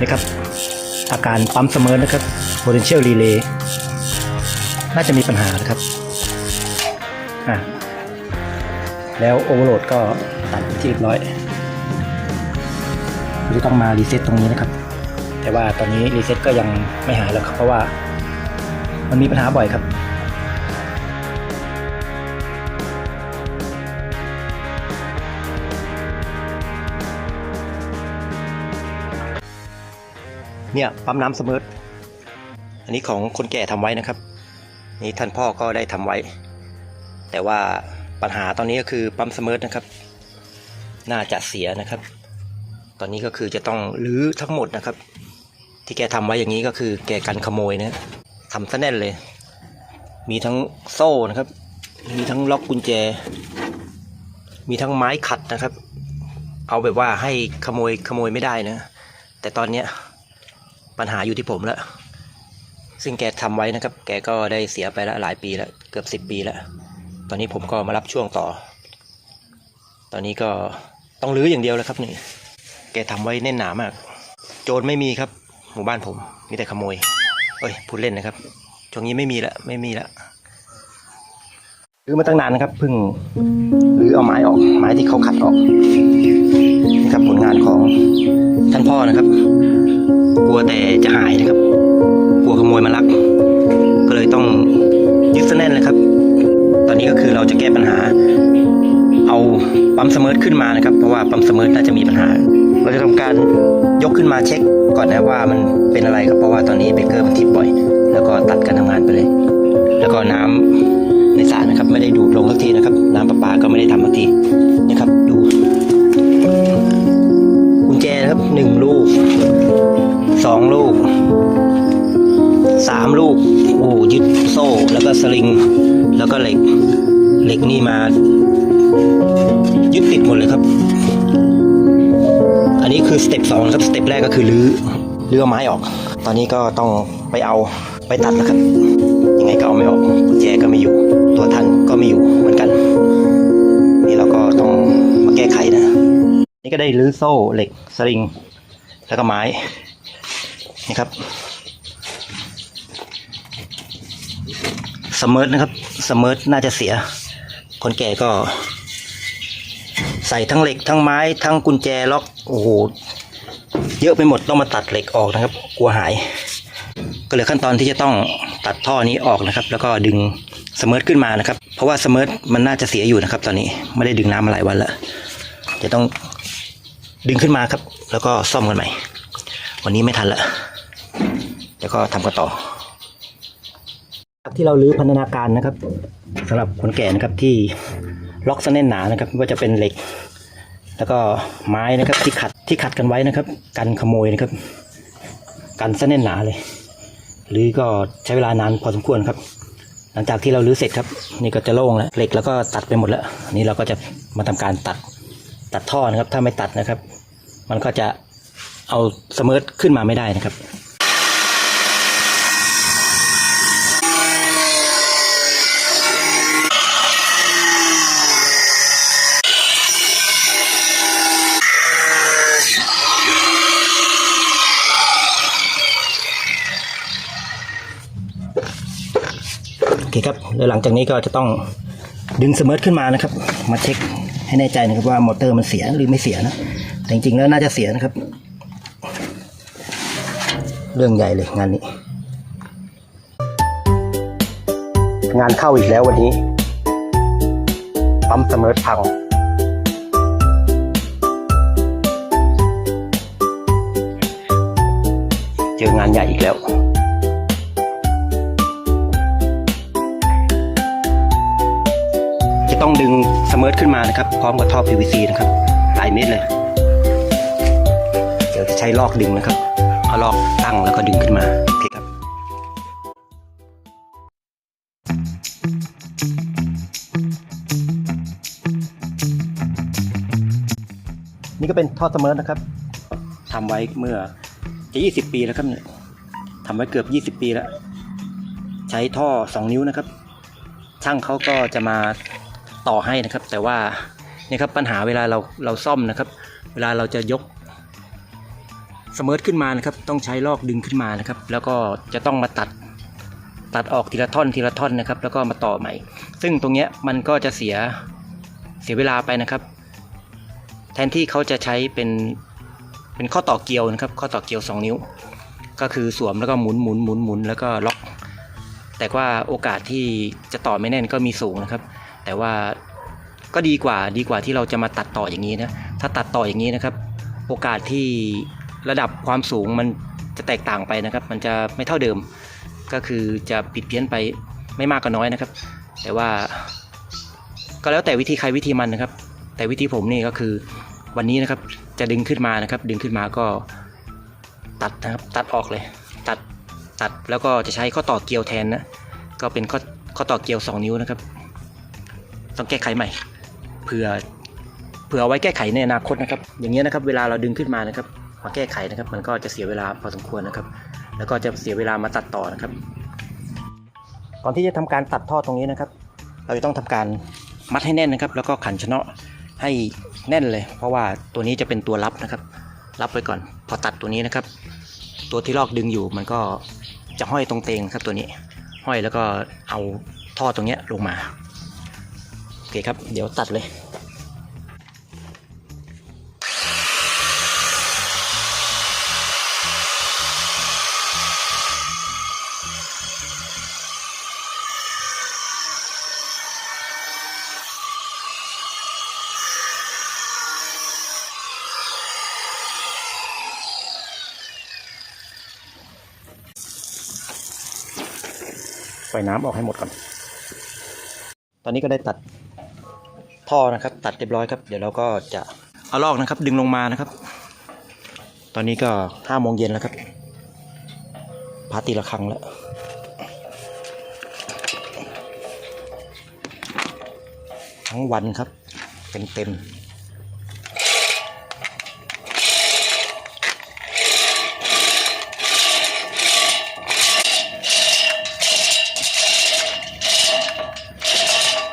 นี่ครับ อาการปั๊มเสมอนะครับ potential relay น่าจะมีปัญหานะครับอะแล้วโอเวอร์โหลดก็ตัดเป็นที่เรียบร้อยจะต้องมารีเซ็ตตรงนี้นะครับ แต่ว่าตอนนี้รีเซ็ตก็ยังไม่หายแล้วครับเพราะว่ามันมีปัญหาบ่อยครับ เนี่ยปั๊มน้ำเสมออันนี้ของคนแก่ทำไว้นะครับ นี่ท่านพ่อก็ได้ทำไว้ แต่ว่าปัญหาตอนนี้ก็คือปั๊มเสมอนะครับ น่าจะเสียนะครับ ตอนนี้ก็คือจะต้องรื้อทั้งหมดนะครับ ที่แกทำไว้อย่างนี้ก็คือ แกกันขโมยนะทำซะแน่นเลย มีทั้งโซ่นะครับ มีทั้งล็อกกุญแจ มีทั้งไม้ขัดนะครับ เอาแบบว่าให้ขโมยขโมยไม่ได้นะ แต่ตอนเนี้ย ปัญหาอยู่ที่ผมแล้ว ซึ่งแกทำไว้นะครับ แกก็ได้เสียไปแล้วหลายปีแล้ว เกือบสิบปีแล้ว ตอนนี้ผมก็มารับช่วงต่อ ตอนนี้ก็ต้องรื้ออย่างเดียวแล้วครับนี่ แกทำไว้แน่นหนามาก โจรไม่มีครับ หมู่บ้านผม มีแต่ขโมย เอ้ยพูดเล่นนะครับ ช่วงนี้ไม่มีละไม่มีละ รื้อมาตั้งนานนะครับเพิ่งรื้อเอาไม้ออกไม้ที่เขาขัดออกนี่ครับผลงานของท่านพ่อนะครับ กลัวแต่จะหายนะครับ กลัวขโมยมาลัก ก็เลยต้องยึดซะแน่นเลยครับ ตอนนี้ก็คือเราจะแก้ปัญหา เอาปั๊มเสมอขึ้นมานะครับ เพราะว่าปั๊มเสมอน่าจะมีปัญหา เราจะทำการยกขึ้นมาเช็คก่อนนะว่ามันเป็นอะไรครับเพราะว่าตอนนี้เบเกอร์มันทิปบ่อย แล้วก็ตัดการทำงานไปเลย แล้วก็น้ำในสระ นะครับ ไม่ได้ดูดลงสักทีนะครับ น้ำประปาก็ไม่ได้ทำสักทีนะครับ ดูกุญแจครับหนึ่งลูกสองลูกสามลูกโอ้ยึดโซ่ แล้วก็สลิง แล้วก็เหล็ก เหล็กนี่มา ยึดติดหมดเลยครับ อันนี้คือสเต็ปสองครับสเต็ปแรกก็คือรื้อเรือไม้ออก ตอนนี้ก็ต้องไปเอาไปตัดแล้วครับ ยังไงก็เอาไม่ออกกุญแจก็ไม่อยู่ ตัวท่านก็ไม่อยู่เหมือนกัน นี่เราก็ต้องมาแก้ไขนะ นี่ก็ได้รื้อโซ่เหล็กสลิง แล้วก็ไม้นี่ครับสมิร์ทนะครับสมิร์ทน่าจะเสีย คนแก่ก็ ใส่ทั้งเหล็กทั้งไม้ทั้งกุญแจล็อกโอ้โหเยอะไปหมดต้องมาตัดเหล็กออกนะครับ กลัวหาย ก็เหลือขั้นตอนที่จะต้องตัดท่อนี้ออกนะครับ แล้วก็ดึงสมิร์ทขึ้นมานะครับ เพราะว่าสมิร์ทมันน่าจะเสียอยู่นะครับ ตอนนี้ไม่ได้ดึงน้ำมาหลายวันแล้วจะต้องดึงขึ้นมาครับ แล้วก็ซ่อมกันใหม่ วันนี้ไม่ทันละเดี๋ยวก็ทำกันต่อที่เราลื้อพันธนาการนะครับสำหรับคนแก่นะครับที่ล็อกซะแน่นหนานะครับว่าจะเป็นเหล็ก แล้วก็ไม้นะครับที่ขัดที่ขัดกันไว้นะครับ กันขโมยนะครับ กันซะแน่นหนาเลย หรือก็ใช้เวลานานพอสมควรครับ หลังจากที่เราลื้อเสร็จครับ นี่ก็จะโล่งแล้วเหล็กแล้วก็ตัดไปหมดแล้วนี่เราก็จะมาทำการตัดตัดท่อนะครับ ถ้าไม่ตัดนะครับ มันก็จะเอาสมิร์ทขึ้นมาไม่ได้นะครับ เคครับแล้วหลังจากนี้ก็จะต้องดึงสมิร์ทขึ้นมานะครับ มาเช็คให้แน่ใจนะครับว่ามอเตอร์มันเสียหรือไม่เสียนะ แต่จริงๆแล้วน่าจะเสียนะครับ เรื่องใหญ่เลยงานนี้ งานเข้าอีกแล้ววันนี้ปั๊มสมิร์ทพังเจองานใหญ่อีกแล้ว ต้องดึงสมิร์ทขึ้นมานะครับ พร้อมกับท่อ PVC นะครับหลายเมตรเลย เดี๋ยวจะใช้ลอกดึงนะครับ เอาลอกตั้งแล้วก็ดึงขึ้นมาครับนี่ก็เป็นท่อสมิร์ทนะครับทำไว้เมื่อจะ20 ปีแล้วครับเนี่ยทำไว้เกือบ 20 ปีแล้ว ใช้ท่อ 2 นิ้วนะครับ ช่างเขาก็จะมา ต่อให้นะครับ แต่ว่านี่ครับปัญหาเวลาเราเราซ่อมนะครับ เวลาเราจะยกเสมอขึ้นมานะครับ ต้องใช้ลอกดึงขึ้นมานะครับ แล้วก็จะต้องมาตัดตัดออกทีละท่อนทีละท่อนนะครับ แล้วก็มาต่อใหม่ ซึ่งตรงเนี้ยมันก็จะเสียเสียเวลาไปนะครับ แทนที่เขาจะใช้เป็นเป็นข้อต่อเกลียวนะครับ ข้อต่อเกลียว 2 นิ้ว ก็คือสวมแล้วก็หมุนหมุนหมุนหมุนแล้วก็ล็อก แต่ว่าโอกาสที่จะต่อไม่แน่นก็มีสูงนะครับ แต่ว่าก็ดีกว่าดีกว่าที่เราจะมาตัดต่ออย่างนี้นะถ้าตัดต่ออย่างนี้นะครับ โอกาสที่ระดับความสูงมันจะแตกต่างไปนะครับ มันจะไม่เท่าเดิม ก็คือจะผิดเพี้ยนไปไม่มากก็น้อยนะครับ แต่ว่าก็แล้วแต่วิธีใครวิธีมันนะครับ แต่วิธีผมนี่ก็คือวันนี้นะครับจะดึงขึ้นมานะครับ ดึงขึ้นมาก็ตัดนะครับตัดออกเลย ตัดตัดแล้วก็จะใช้ข้อต่อเกลียวแทนนะก็เป็นข้อข้อต่อเกลียว 2 นิ้วนะครับ ต้องแก้ไขใหม่เผื่อเผื่อไว้แก้ไขในอนาคตนะครับ อย่างเงี้ยนะครับ เวลาเราดึงขึ้นมานะครับมาแก้ไขนะครับ มันก็จะเสียเวลาพอสมควรนะครับ แล้วก็จะเสียเวลามาตัดต่อนะครับ ก่อนที่จะทำการตัดท่อตรงนี้นะครับ เราจะต้องทำการมัดให้แน่นนะครับ แล้วก็ขันชะเนาะให้แน่นเลย เพราะว่าตัวนี้จะเป็นตัวรับนะครับ รับไว้ก่อน พอตัดตัวนี้นะครับ ตัวที่ลอกดึงอยู่มันก็จะห้อยตรงเตงครับตัวนี้ ห้อยแล้วก็เอาท่อตรงนี้ลงมา เคครับ เดี๋ยวตัดเลยปล่อยน้ำออกให้หมดก่อน ตอนนี้ก็ได้ตัด ท่อนะครับ ตัดเรียบร้อยครับ เดี๋ยวเราก็จะเอาลอกนะครับ ดึงลงมานะครับ ตอนนี้ก็ห้าโมงเย็นแล้วครับพาตีละครั้งแล้วทั้งวันครับเต็มเต็ม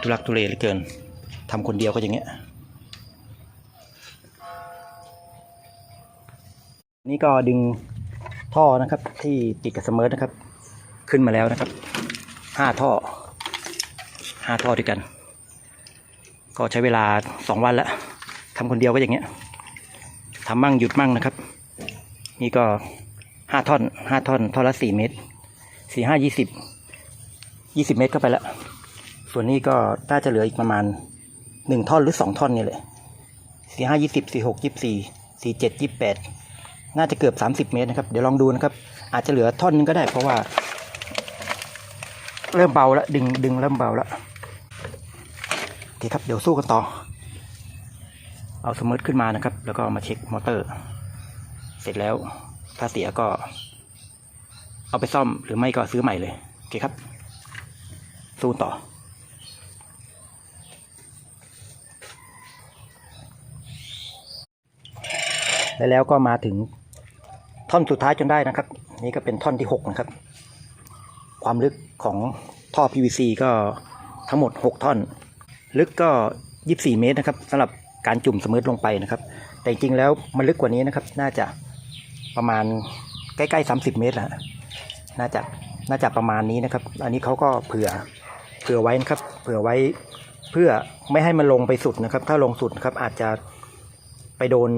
ทุลักทุเลเหลือเกิน ทำคนเดียวก็อย่างเงี้ย นี่ก็ดึงท่อนะครับ ที่ติดกับสมิร์ทนะครับ ขึ้นมาแล้วนะครับห้าท่อห้าท่อด้วยกัน ก็ใช้เวลาสองวันล้วทำคนเดียวก็อย่างเงี้ยทำมั่งหยุดมั่งนะครับ นี่ก็ห้าท่อนห้าท่อนท่อนละสี่เมตรสี่ห้ายี่สิบยี่สิบเมตรเข้าไปแล้วส่วนนี้ก็น่าจะเหลืออีกประมาณ หนึ่งท่อนหรือสองท่อนนี่แหละสี่ห้ายี่สิบสี่หกยี่สี่สี่เจ็ดยี่แปดน่าจะเกือบสามสิบเมตรนะครับ เดี๋ยวลองดูนะครับ อาจจะเหลือท่อนนึงก็ได้เพราะว่า เริ่มเบาแล้วดึงดึงเริ่มเบาแล้วโอเคครับเดี๋ยวสู้กันต่อ เอาสมมติขึ้นมานะครับ แล้วก็มาเช็คมอเตอร์ เสร็จแล้วถ้าเสียก็ เอาไปซ่อมหรือไม่ก็ซื้อใหม่เลย โอเคครับ สู้ต่อ และแล้วก็มาถึงท่อนสุดท้ายจนได้นะครับ นี่ก็เป็นท่อนที่หกนะครับ ความลึกของท่อ PVC ก็ทั้งหมด 6 ท่อน ลึกก็ 24 เมตรนะครับสำหรับการจุ่มสมิร์ทลงไปนะครับ แต่จริงแล้วมันลึกกว่านี้นะครับ น่าจะประมาณใกล้ๆ 30 เมตรล้วน่าจะน่าจะประมาณนี้นะครับ อันนี้เขาก็เผื่อเผื่อไว้นะครับ เผื่อไว้เพื่อไม่ให้มันลงไปสุดนะครับ ถ้าลงสุดนะครับอาจจะไปโดน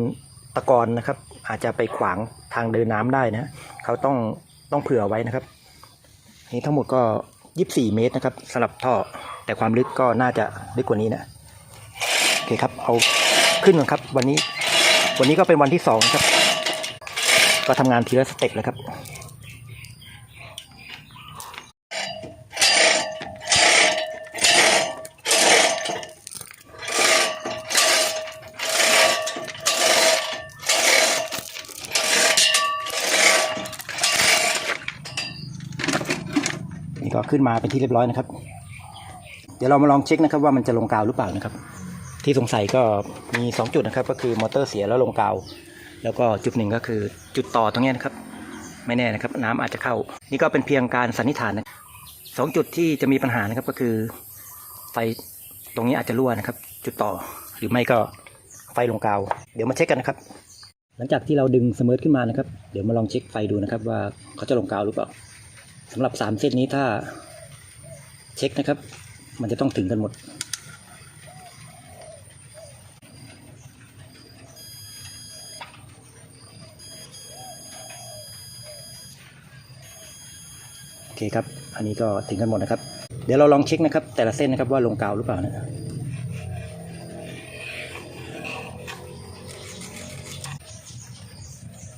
ตะกอนนะครับ อาจจะไปขวางทางเดินน้ำได้นะเขาต้องต้องเผื่อไว้นะครับ นี่ทั้งหมดก็ 24 เมตรนะครับสำหรับท่อแต่ความลึกก็น่าจะลึกกว่านี้นะโอเคครับเอาขึ้นก่อนครับ วันนี้วันนี้ก็เป็นวันที่สองครับ ก็ทำงานทีละสเต็ปเลยครับ ก็ขึ้นมาเป็นที่เรียบร้อยนะครับ เดี๋ยวเรามาลองเช็คนะครับว่ามันจะลงกาวหรือเปล่านะครับ ที่สงสัยก็มี 2 จุดนะครับ ก็คือมอเตอร์เสียแล้วลงกาว แล้วก็จุดหนึ่งก็คือจุดต่อตรงนี้นะครับ ไม่แน่นะครับ น้ำอาจจะเข้า นี่ก็เป็นเพียงการสันนิษฐานนะสองจุดที่จะมีปัญหานะครับก็คือ ไฟตรงนี้อาจจะรั่วนะครับ จุดต่อหรือไม่ก็ไฟลงกาว เดี๋ยวมาเช็คกันนะครับ หลังจากที่เราดึงเสมอขึ้นมานะครับ เดี๋ยวมาลองเช็คไฟดูนะครับ ว่าเขาจะลงกาวหรือเปล่า สำหรับสามเส้นนี้ถ้าเช็คนะครับ มันจะต้องถึงกันหมด โอเคครับ อันนี้ก็ถึงกันหมดนะครับ เดี๋ยวเราลองเช็คนะครับ แต่ละเส้นนะครับว่าลงกาวหรือเปล่านะ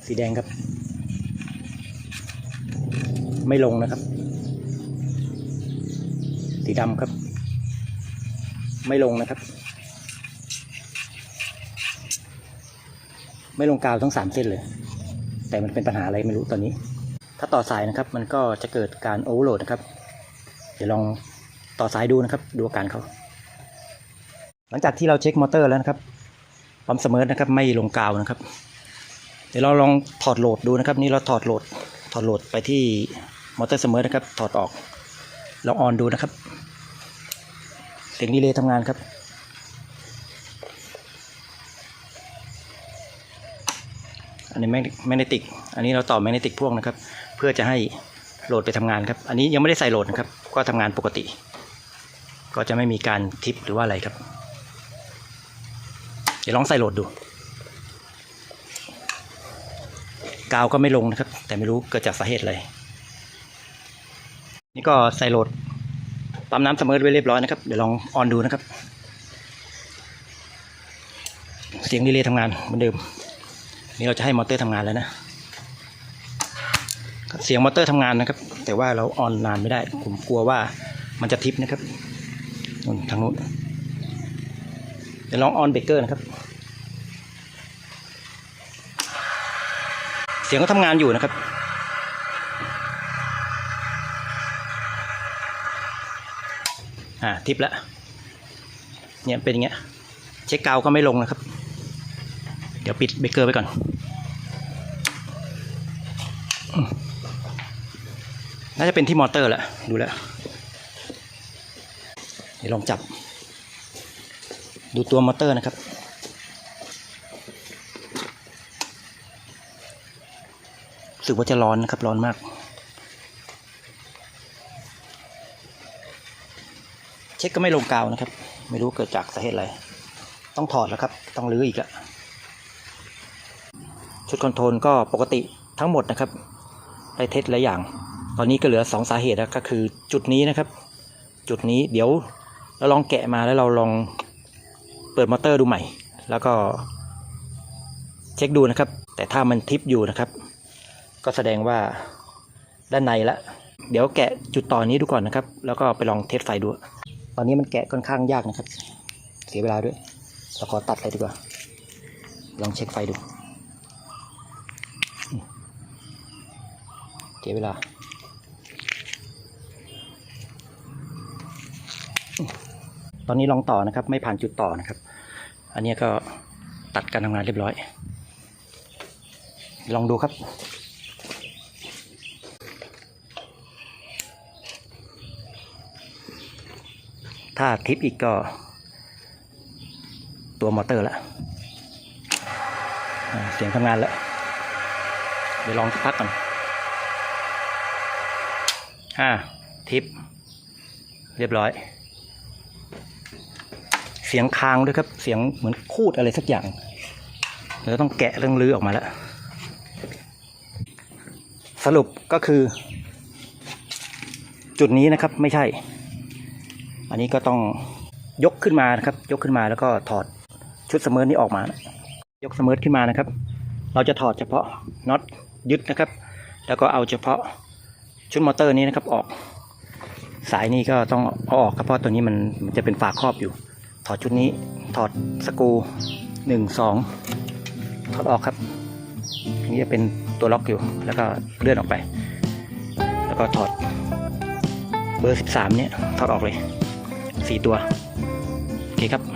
สีแดงครับ ไม่ลงนะครับ สีดำครับ ไม่ลงนะครับ ไม่ลงกาวทั้งสามเส้นเลย แต่มันเป็นปัญหาอะไรไม่รู้ตอนนี้ ถ้าต่อสายนะครับ มันก็จะเกิดการโอเวอร์โหลดนะครับ เดี๋ยวลองต่อสายดูนะครับ ดูอาการเขาหลังจากที่เราเช็คมอเตอร์แล้วนะครับปั๊มเสมอนะครับ ไม่ลงกาวนะครับ เดี๋ยวเราลองถอดโหลดดูนะครับ นี่เราถอดโหลดถอดโหลดไปที่ มอเตอร์เสมอนะครับ ถอดออก ลองออนดูนะครับ เสียงดีเลย์ทำงานครับ อันนี้แมกเนติก อันนี้เราต่อแมกเนติกพ่วงนะครับ เพื่อจะให้โหลดไปทำงานครับ อันนี้ยังไม่ได้ใส่โหลดนะครับ ก็ทำงานปกติ ก็จะไม่มีการทิปหรือว่าอะไรครับ เดี๋ยวลองใส่โหลดดูกาวก็ไม่ลงนะครับ แต่ไม่รู้เกิดจากสาเหตุอะไร นี่ก็ใส่โหลดปั๊มน้ำเสมอไว้เรียบร้อยนะครับ เดี๋ยวลองออนดูนะครับ เสียงดีเลย์ทำงานเหมือนเดิม นี่เราจะให้มอเตอร์ทำงานแล้วนะ เสียงมอเตอร์ทำงานนะครับ แต่ว่าเราออนนานไม่ได้ ผมกลัวว่ามันจะทิปนะครับนู่นทางนู้นเดี๋ยวลองออนเบรกเกอร์นะครับ เสียงก็ทำงานอยู่นะครับ อ่าทิปแล้วเนี่ยเป็นอย่างเงี้ยเช็คกาวก็ไม่ลงนะครับ เดี๋ยวปิดเบรกเกอร์ไปก่อนน่าจะเป็นที่มอเตอร์แหละดูแล้วเดี๋ยวลองจับ ดูตัวมอเตอร์นะครับ รู้สึกว่าจะร้อนนะครับ ร้อนมาก เช็คก็ไม่ลงกาวนะครับ ไม่รู้เกิดจากสาเหตุอะไร ต้องถอดแล้วครับ ต้องรื้ออีกละชุดคอนโทรลก็ปกติทั้งหมดนะครับได้เทสหลายอย่าง ตอนนี้ก็เหลือสองสาเหตุแล้วก็คือจุดนี้นะครับ จุดนี้เดี๋ยวเราลองแกะมาแล้วเราลองเปิดมอเตอร์ดูใหม่ แล้วก็เช็คดูนะครับ แต่ถ้ามันทิปอยู่นะครับ ก็แสดงว่าด้านในละ เดี๋ยวแกะจุดต่อนี้ดูก่อนนะครับ แล้วก็ไปลองเทสไฟดู ตอนนี้มันแกะค่อนข้างยากนะครับ เสียเวลาด้วยเราขอตัดเลยดีกว่า ลองเช็คไฟดู เสียเวลา ตอนนี้ลองต่อนะครับ ไม่ผ่านจุดต่อนะครับ อันนี้ก็ตัดการทำงานเรียบร้อย ลองดูครับ ถ้าทิปอีกก็ ตัวมอเตอร์ละเสียงทำงานแล้ว เดี๋ยวลองสักพักก่อนอ่าทิป เรียบร้อย เสียงคางด้วยครับ เสียงเหมือนคูดอะไรสักอย่างเดี๋ยวต้องแกะเรื่องลือออกมาแล้ว สรุปก็คือ จุดนี้นะครับไม่ใช่ อันนี้ก็ต้องยกขึ้นมานะครับ ยกขึ้นมาแล้วก็ถอดชุดเสมอนี้ออกมานะยกเสมอขึ้นมานะครับ เราจะถอดเฉพาะน็อตยึดนะครับ แล้วก็เอาเฉพาะชุดมอเตอร์นี้นะครับออก สายนี้ก็ต้องเอาออกครับเพราะตัวนี้มันมันจะเป็นฝาครอบอยู่ ถอดชุดนี้ถอดสกูหนึ่งสองถอดออกครับนนี้จะเป็นตัวล็อกอยู่ แล้วก็เลื่อนออกไป แล้วก็ถอดเบอร์สิบสามเนี่ยถอดออกเลย สี่ตัว โอเคครับ